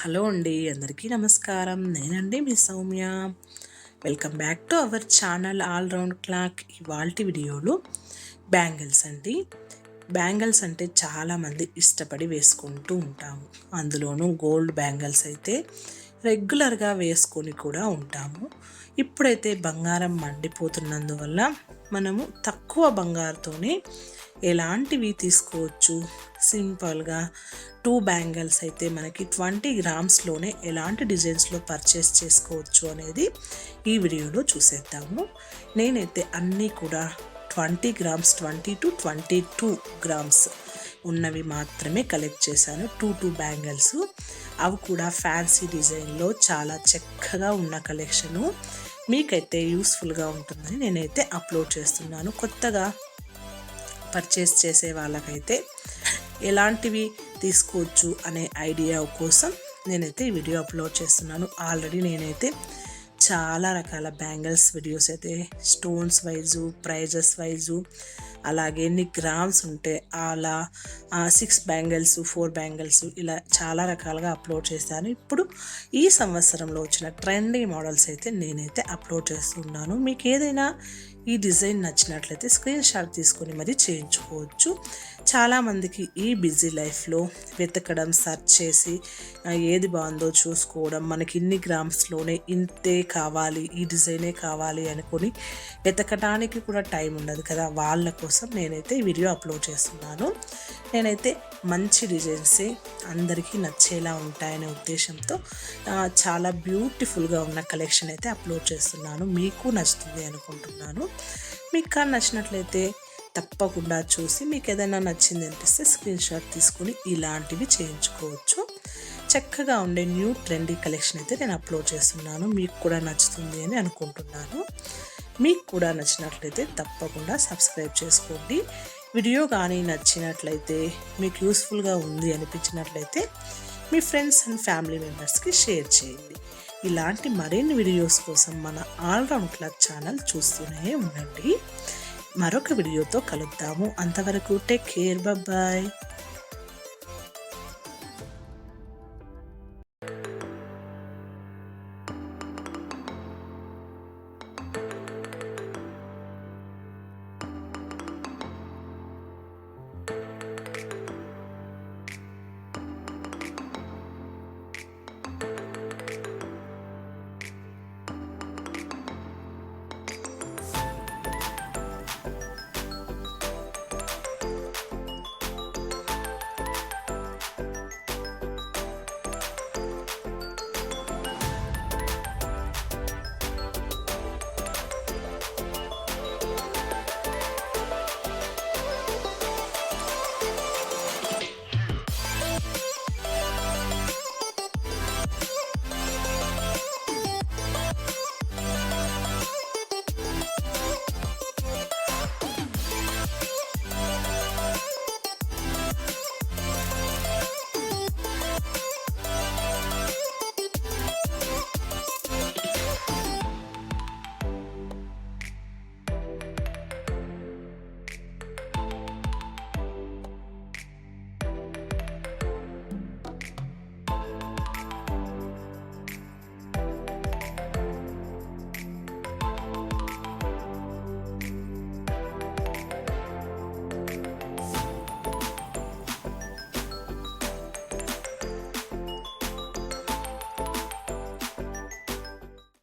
Hello అండి అందరికీ నమస్కారం. నేనండి మీ Soumya. Welcome back to our channel all round clock. ఇవాల్టి వీడియోలో బ్యాంగిల్స్ అండి. బ్యాంగిల్స్ అంటే చాలామంది ఇష్టపడి వేసుకుంటూ ఉంటాము. అందులోనూ గోల్డ్ బ్యాంగిల్స్ అయితే రెగ్యులర్గా వేసుకొని కూడా ఉంటాము. ఇప్పుడైతే బంగారం మండిపోతున్నందువల్ల మనము తక్కువ బంగారుతోనే ఎలాంటివి తీసుకోవచ్చు? సింపుల్గా టూ బ్యాంగిల్స్ అయితే మనకి ట్వంటీ గ్రామ్స్లోనే ఎలాంటి డిజైన్స్లో పర్చేస్ చేసుకోవచ్చు అనేది ఈ వీడియోలో చూసేద్దాము. నేనైతే అన్నీ కూడా twenty grams twenty to twenty two grams ఉన్నవి మాత్రమే కలెక్ట్ చేశాను. Two two bangles. అవి కూడా ఫ్యాన్సీ డిజైన్లో చాలా చక్కగా ఉన్న కలెక్షను. మీకైతే యూస్ఫుల్గా ఉంటుందని నేనైతే అప్లోడ్ చేస్తున్నాను. కొత్తగా పర్చేస్ చేసే వాళ్ళకైతే ఎలాంటివి తీసుకోవచ్చు అనే ఐడియా కోసం నేనైతే ఈ వీడియో అప్లోడ్ చేస్తున్నాను. ఆల్రెడీ నేనైతే చాలా రకాల బ్యాంగిల్స్ వీడియోస్ అయితే స్టోన్స్ వైజు ప్రైజెస్ వైజు అలాగే ఎన్ని గ్రామ్స్ ఉంటే అలా సిక్స్ బ్యాంగిల్స్ ఫోర్ బ్యాంగిల్స్ ఇలా చాలా రకాలుగా అప్లోడ్ చేశాను. ఇప్పుడు ఈ సంవత్సరంలో వచ్చిన ట్రెండింగ్ మోడల్స్ అయితే నేనైతే అప్లోడ్ చేస్తున్నాను. మీకు ఏదైనా ఈ డిజైన్ నచ్చినట్లయితే స్క్రీన్ షాట్ తీసుకొని మరి చేయించుకోవచ్చు. చాలామందికి ఈ బిజీ లైఫ్లో వెతకడం సెర్చ్ చేసి ఏది బాగుందో చూసుకోవడం మనకి ఇన్ని గ్రామ్స్లోనే ఇంతే కావాలి ఈ డిజైనే కావాలి అనుకొని వెతకడానికి కూడా టైం ఉండదు కదా. వాళ్ళ కోసం నేనైతే వీడియో అప్లోడ్ చేస్తున్నాను. నేనైతే మంచి డిజైన్సే అందరికీ నచ్చేలా ఉంటాయనే ఉద్దేశంతో చాలా బ్యూటిఫుల్గా ఉన్న కలెక్షన్ అయితే అప్లోడ్ చేస్తున్నాను. మీకు నచ్చుతుంది అనుకుంటున్నాను. మీకు కానీ నచ్చినట్లయితే తప్పకుండా చూసి మీకు ఏదైనా నచ్చింది అనిపిస్తే స్క్రీన్ షాట్ తీసుకుని ఇలాంటివి చేయించుకోవచ్చు. చక్కగా ఉండే న్యూ ట్రెండీ కలెక్షన్ అయితే నేను అప్లోడ్ చేస్తున్నాను. మీకు కూడా నచ్చుతుంది అని అనుకుంటున్నాను. మీకు కూడా నచ్చినట్లయితే తప్పకుండా సబ్స్క్రైబ్ చేసుకోండి. వీడియో కానీ నచ్చినట్లయితే మీకు యూస్ఫుల్గా ఉంది అనిపించినట్లయితే మీ ఫ్రెండ్స్ అండ్ ఫ్యామిలీ మెంబర్స్కి షేర్ చేయండి. ఇలాంటి మరిన్ని వీడియోస్ కోసం మన ఆల్రౌండ్ క్లబ్ ఛానల్ చూస్తూనే ఉండండి. మరొక వీడియోతో కలుద్దాము. అంతవరకు టేక్ కేర్ బాయ్